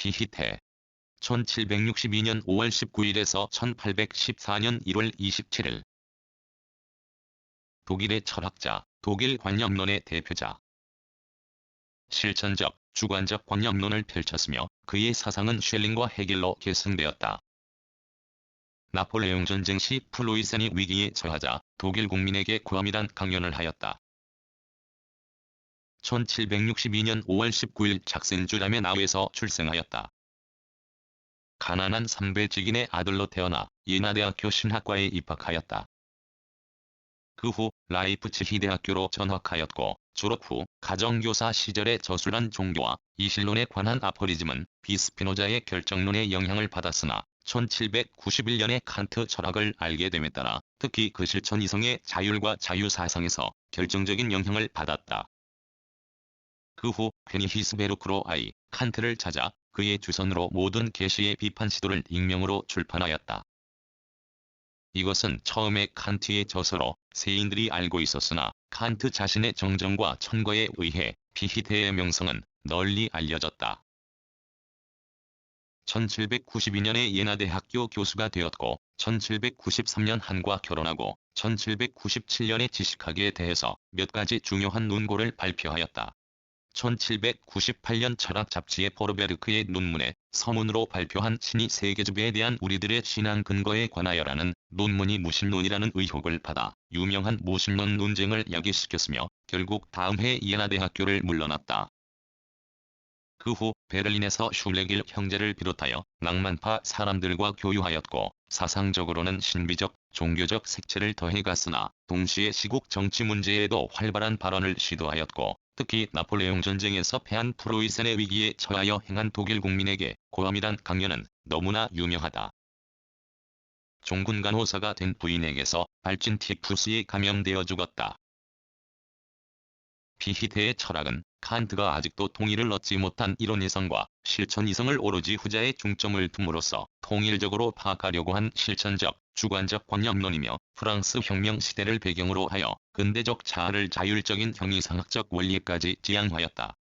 피히테 1762년 5월 19일에서 1814년 1월 27일 독일의 철학자, 독일 관념론의 대표자. 실천적, 주관적 관념론을 펼쳤으며 그의 사상은 쉘링과 헤겔로 계승되었다. 나폴레옹 전쟁 시 플로이센이 위기에 처하자 독일 국민에게 고함이란 강연을 하였다. 1762년 5월 19일 작센주람의 나우에서 출생하였다. 가난한 삼배직인의 아들로 태어나 예나대학교 신학과에 입학하였다. 그 후 라이프치히 대학교로 전학하였고 졸업 후 가정교사 시절에 저술한 종교와 이실론에 관한 아포리즘은 비스피노자의 결정론에 영향을 받았으나 1791년에 칸트 철학을 알게 됨에 따라 특히 그 실천 이성의 자율과 자유사상에서 결정적인 영향을 받았다. 그 후 괜히 히스베르크로 아이 칸트를 찾아 그의 주선으로 모든 계시의 비판 시도를 익명으로 출판하였다. 이것은 처음에 칸트의 저서로 세인들이 알고 있었으나 칸트 자신의 정정과 천거에 의해 피히테의 명성은 널리 알려졌다. 1792년에 예나대학교 교수가 되었고 1793년 한과 결혼하고 1797년에 지식학에 대해서 몇 가지 중요한 논고를 발표하였다. 1798년 철학 잡지의 포르베르크의 논문에 서문으로 발표한 신이 세계주배에 대한 우리들의 신앙 근거에 관하여라는 논문이 무신론이라는 의혹을 받아 유명한 무신론 논쟁을 야기시켰으며 결국 다음 해 이에나 대학교를 물러났다. 그 후 베를린에서 슐레길 형제를 비롯하여 낭만파 사람들과 교유하였고 사상적으로는 신비적, 종교적 색채를 더해갔으나 동시에 시국 정치 문제에도 활발한 발언을 시도하였고 특히 나폴레옹 전쟁에서 패한 프로이센의 위기에 처하여 행한 독일 국민에게 고함이란 강연은 너무나 유명하다. 종군 간 호사가 된 부인에게서 발진 티푸스에 감염되어 죽었다. 피히테의 철학은 칸트가 아직도 통일을 얻지 못한 이론 이성과 실천 이성을 오로지 후자에 중점을 둠으로써 통일적으로 파악하려고 한 실천적, 주관적 관념론이며 프랑스 혁명 시대를 배경으로 하여 근대적 자아를 자율적인 형이상학적 원리까지 지향하였다.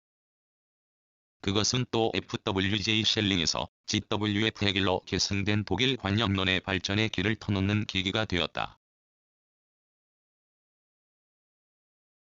그것은 또 FWJ 셸링에서 GWF 헤길로 계승된 독일 관념론의 발전의 길을 터놓는 계기가 되었다.